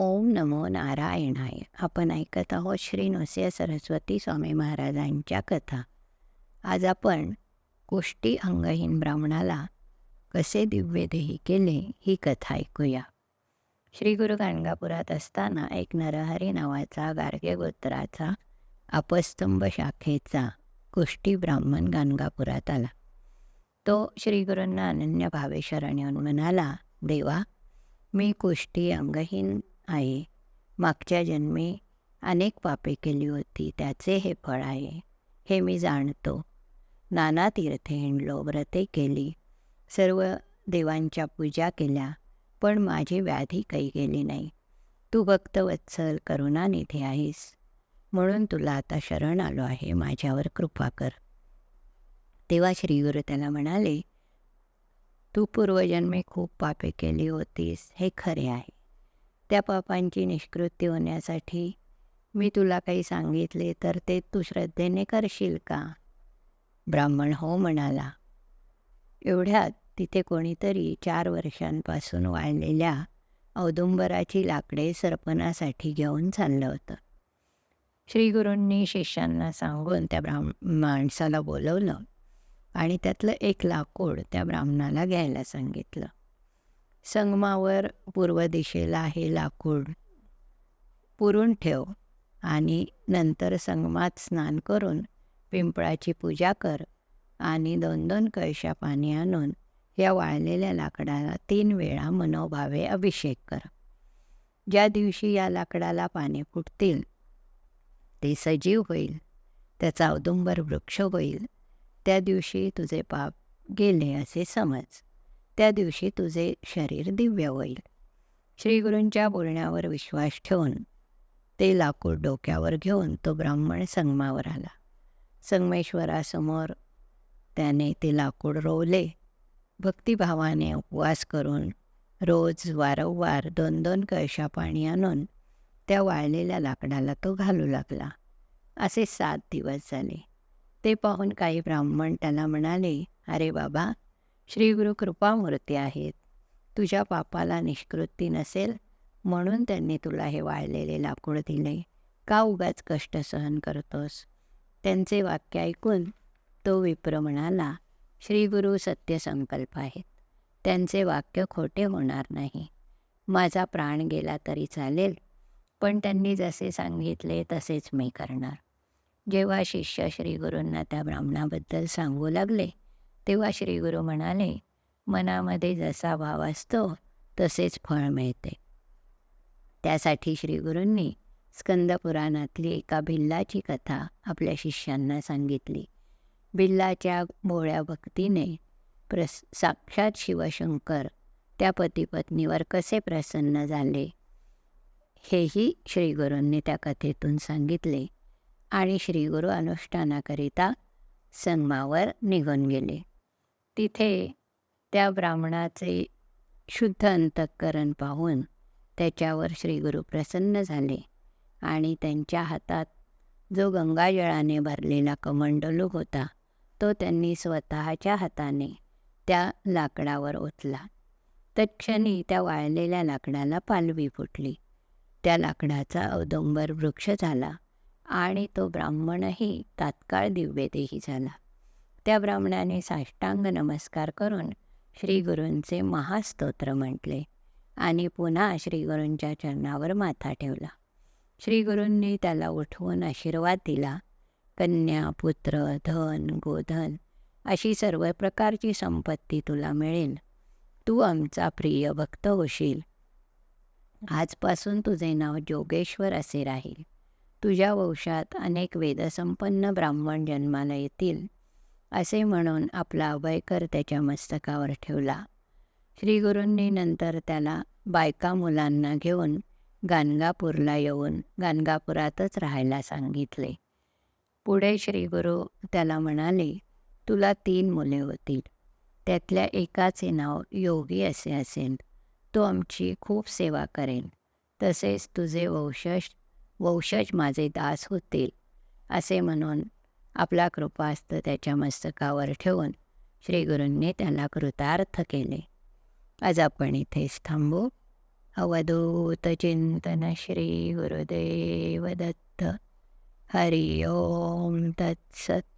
ओम नमो नारायणाय. आपण ऐकत आहोत श्री नृसिंह सरस्वती स्वामी महाराजांच्या कथा. आज आपण कोष्टी अंगहीन ब्राह्मणाला कसे दिव्यदेही केले ही कथा ऐकूया. श्री गुरु गाणगापुरात असताना एक नरहरी नावाचा गार्गे गोत्राचा अपस्तंभ शाखेचा कुष्टी ब्राह्मण गाणगापुरात आला. तो श्री गुरूंना अनन्य भावेशरण येऊन म्हणाला देवा मी कुष्टी अंगहीन आहे. मागच्या जन्मी अनेक पापे केली होती त्याचे हे फळ आहे हे मी जाणतो. नाना तीर्थे हिंडलो व्रते केली. सर्व देवांच्या पूजा केल्या पण माझी व्याधी काही गेली नाही. तू भक्तवत्सल करुणानिधी आहेस म्हणून तुला आता शरण आलो आहे माझ्यावर कृपा कर. तेव्हा श्रीगुरु त्याला म्हणाले तू पूर्वजन्मी खूप पापे केली होतीस हे खरे आहे. त्या पापांची निष्कृती होण्यासाठी मी तुला काही सांगितले तर ते तू श्रद्धेने करशील का? ब्राह्मण हो म्हणाला. एवढ्यात तिथे कोणीतरी चार वर्षांपासून वाळलेल्या औदुंबराची लाकडे सरपणासाठी घेऊन चाललं होतं. श्रीगुरूंनी शिष्यांना सांगून त्या ब्राह्म माणसाला बोलवलं आणि त्यातलं एक लाकूड त्या ब्राह्मणाला घ्यायला सांगितलं. संगमावर पूर्व दिशेला हे लाकूड पुरून ठेव आणि नंतर संगमात स्नान करून पिंपळाची पूजा कर आणि दोन दोन कळशा पाणी आणून या वाळलेल्या लाकडाला तीन वेळा मनोभावे अभिषेक कर. ज्या दिवशी या लाकडाला पाने फुटतील ते सजीव होईल त्याचा औदुंबर वृक्ष होईल त्या दिवशी तुझे पाप गेले असे समज. त्या दिवशी तुझे शरीर दिव्य होईल. श्रीगुरूंच्या बोलण्यावर विश्वास ठेवून ते लाकूड डोक्यावर घेऊन तो ब्राह्मण संगमावर आला. संगमेश्वरासमोर त्याने ते लाकूड रोवले. भक्तिभावाने उपवास करून रोज वारंवार दोन दोन कळशा पाणी आणून त्या वाळलेल्या लाकडाला तो घालू लागला. असे सात दिवस झाले. ते पाहून काही ब्राह्मण त्याला म्हणाले अरे बाबा श्रीगुरु कृपामूर्ती आहेत. तुझ्या पापाला निष्कृती नसेल म्हणून त्यांनी तुला हे वाळलेले लाकूड दिले. का उगाच कष्ट सहन करतोस? त्यांचे वाक्य ऐकून तो विप्र म्हणाला श्रीगुरु सत्यसंकल्प आहेत. त्यांचे वाक्य खोटे होणार नाही. माझा प्राण गेला तरी चालेल पण त्यांनी जसे सांगितले तसेच मी करणार. जेव्हा शिष्य श्रीगुरूंना त्या ब्राह्मणाबद्दल सांगू लागले तेव्हा श्रीगुरू म्हणाले मनामध्ये जसा भाव असतो तसेच फळ मिळते. त्यासाठी श्रीगुरूंनी स्कंदपुराणातली एका भिल्लाची कथा आपल्या शिष्यांना सांगितली. भिल्लाच्या भोळ्या भक्तीने प्रस साक्षात शिवशंकर त्या पतीपत्नीवर कसे प्रसन्न झाले हेही श्रीगुरूंनी त्या कथेतून सांगितले आणि श्रीगुरू अनुष्ठानाकरिता संगमावर निघून गेले. तिथे त्या ब्राह्मणाचे शुद्ध अंतःकरण पाहून त्याच्यावर श्रीगुरु प्रसन्न झाले आणि त्यांच्या हातात जो गंगाजळाने भरलेला कमंडलू होता तो त्यांनी स्वतःच्या हाताने त्या लाकडावर ओतला. तत्क्षणी त्या वाळलेल्या लाकडाला पालवी फुटली. त्या लाकडाचा औदंबर वृक्ष झाला आणि तो ब्राह्मणही तात्काळ दिव्यदेही झाला. त्या ब्राह्मणाने साष्टांग नमस्कार करून श्रीगुरूंचे महास्तोत्र म्हटले आणि पुन्हा श्रीगुरूंच्या चरणावर माथा ठेवला. श्रीगुरूंनी त्याला उठवून आशीर्वाद दिला. कन्या पुत्र धन गोधन अशी सर्व प्रकारची संपत्ती तुला मिळेल. तू आमचा प्रिय भक्त होशील. आजपासून तुझे नाव जोगेश्वर असे राहील. तुझ्या वंशात अनेक वेदसंपन्न ब्राह्मण जन्माला येतील. असे म्हणून आपला अभयकर त्याच्या मस्तकावर ठेवला. श्रीगुरूंनी नंतर त्याला बायका मुलांना घेऊन गाणगापूरला येऊन गाणगापुरातच राहायला सांगितले. पुढे श्रीगुरू त्याला म्हणाले तुला तीन मुले होतील. त्यातल्या एकाचे नाव योगी असे असेल. तो आमची खूप सेवा करेल. तसेच तुझे वंशज वंशज माझे दास होतील. असे म्हणून आपला कृपास्त त्याच्या मस्तकावर ठेवून श्रीगुरूंनी त्याला कृतार्थ केले. आज आपण इथेच थांबू. अवधूत चिंतन श्री गुरुदेव दत्त हरि ओम तत्सत.